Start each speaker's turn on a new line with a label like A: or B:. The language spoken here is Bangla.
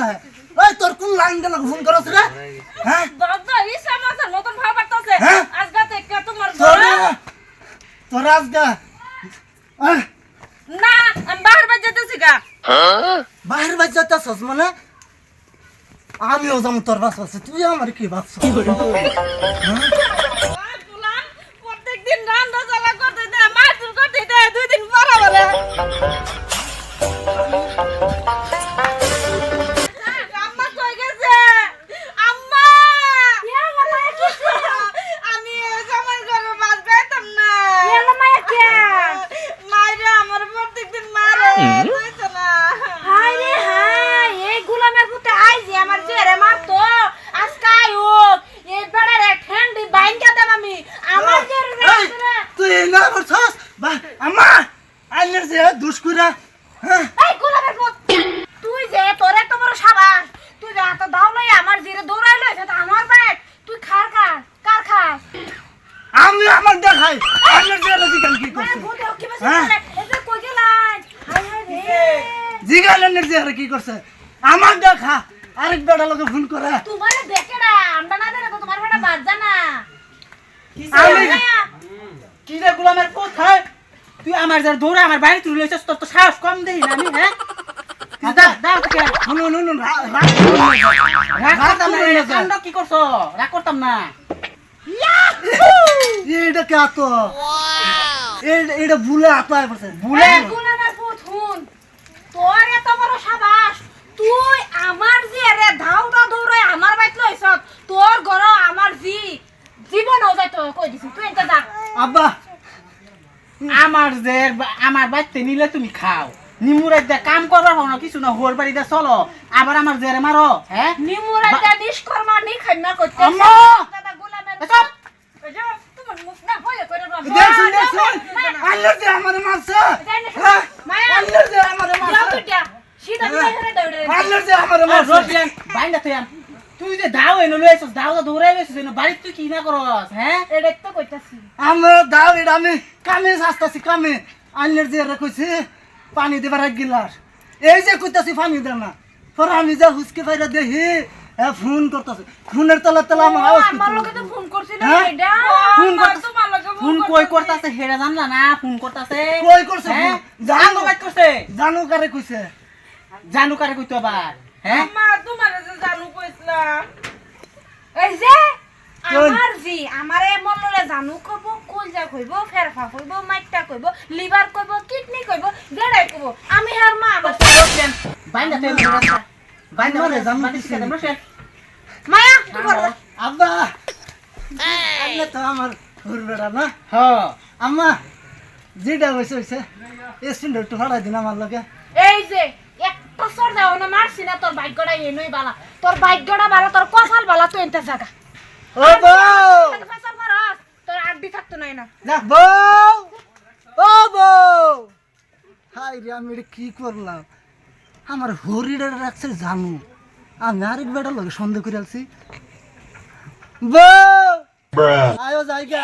A: কথা হয় ওই তোর
B: কোন লাইন গেল ফোন করছ রে? হ্যাঁ? বাবা এই সমাজের মতন ভাব করতেছে হ্যাঁ? আজগা থেকে তোমার ঘরে তোর আজগা। না
C: আমি বাহির বাজ যেতেছি গা। বাহির বাজ যেতেছস মানে? আমিও যাম তোর বাস
A: আছে তুই আমার কি ভাবছ কি আইনের যে দুষ্কুরা হ্যাঁ?
C: এই গুলামের পুত তুই যে তোর এত বড় সাবাস তুই যে এত দাও লই আমার জিরে দৌড়াই লই সেটা আমার ব্যাগ তুই খার খাস কার খাস
A: আমি আমার দেখাই আইনের যে রাজিকাল কি
C: মানে
A: করছে?
C: কি বসে
A: হ্যাঁ?
C: এই যে কই গেলাই? হাই হাই রে।
A: জিগাল আইনের যে কি করছে? আমার দেখা আরেক বেটা লোকে ফোন করে।
C: তোমার দেখে না আমরা না দেখে তো তোমার বেটা বাদ জানা
D: কি রে গোলামের কোথায় তুই আমার যার দৌড়ে আমার বাড়ি তুলে লইছিস তোর তো সাহস কম দেই না আমি হ্যাঁ? কি করছ? রাগ করতাম না।
A: কে ভুলে পড়ছে।
D: ভুলে?
C: তোর এত বড় সাবাস। তুই আমার যে রে ধাউটা দৌড়ে আমার বাইত লইছ তোর ঘর আমার জি জীবনও যাইতো কই দিছি? তুই এটা যা।
A: আব্বা
D: আমার যে আমার বাড়িতে নিলে তুমি খাও। নিমুরের দে কাম করবার হনো কিছু না হোর বাড়িতে চলো। আবার আমার জেরে মারো হ্যাঁ?
C: নিমুর একটা নিষ্কর্মা নিখান্না করতে
D: আম্মা!
C: দাদা গুলামের
D: এসব!
C: যে, তোমার মুখ না হলে করে দাও।
A: দেখছুন দেখছুন আল্লাহ যে আমার মারছে হ্যাঁ? আল্লাহ যে আমার
C: যাও সিধা দিলে দৌড়ে
A: আল্লাহ যে আমার
D: আর বাইন্দা তুই তুই যে দাও এনে লইছিস দাও তো দৌড়াই লইছিস এনে তুই কি না করস হ্যাঁ?
C: এটা তো কইতাছি।
A: আমার দাও এটা আমি কামে আসতেছি কামে। আল্লাহর যে রে পানি দেবার এক গিলাস। এই যে কইতাছি পানি দে না। পর আমি যা হুসকে ফাইরা দেখি হ্যাঁ ফোন করতেছে। ফোনের তলা তলা আমার আওয়াজ করতেছে।
C: ফোন করছিল
A: হ্যাঁ?
C: এটা।
A: ফোন করতেছে।
D: ফোন কই করতাছে হেরা জানলা না ফোন করতাছে।
A: কই করছে
D: হ্যাঁ? জানো বাইট করছে
A: জানো কারে কইছে?
D: জানু কারে কইতো আবার? হ্যাঁ?
B: আম্মা তোমার যে জানু কইছিলাম।
C: এই যে? আমার জি আমারে মনলে জানু কইব কলজা কইব ফেরফা কইব মাইটটা কইব লিভার কইব কিডনি কইব যেটাই কইব। আমি হার মা আমার
A: আমারে
D: মানে
A: জানু। দিছে
C: মায়া তুই বল।
A: আব্বা। আল্লাহ তো আমার হুরবেড়া না?
D: হ্যাঁ
A: আম্মা যেটা হয়েছে হয়েছে এসপিন একটু ভাড়াই দিন আমার লগে।
C: এই যে একটা সর দাও না মারছি না তোর ভাগ্যটা এনেই বালা। তোর ভাগ্যটা বালা তোর কপাল বালা তুই এনতে জায়গা
A: ও বউ!
C: ফেসাল মারাস তোর আড্ডি থাকতো নাই না
A: না বউ! ও বউ! হাই রে আমি এটা কি করলাম? আমার হরিডার রাখছে জানু। আমি আরেক বেটার লোক সন্দেহ করে আলছি। বউ! আয়ো জায়গা।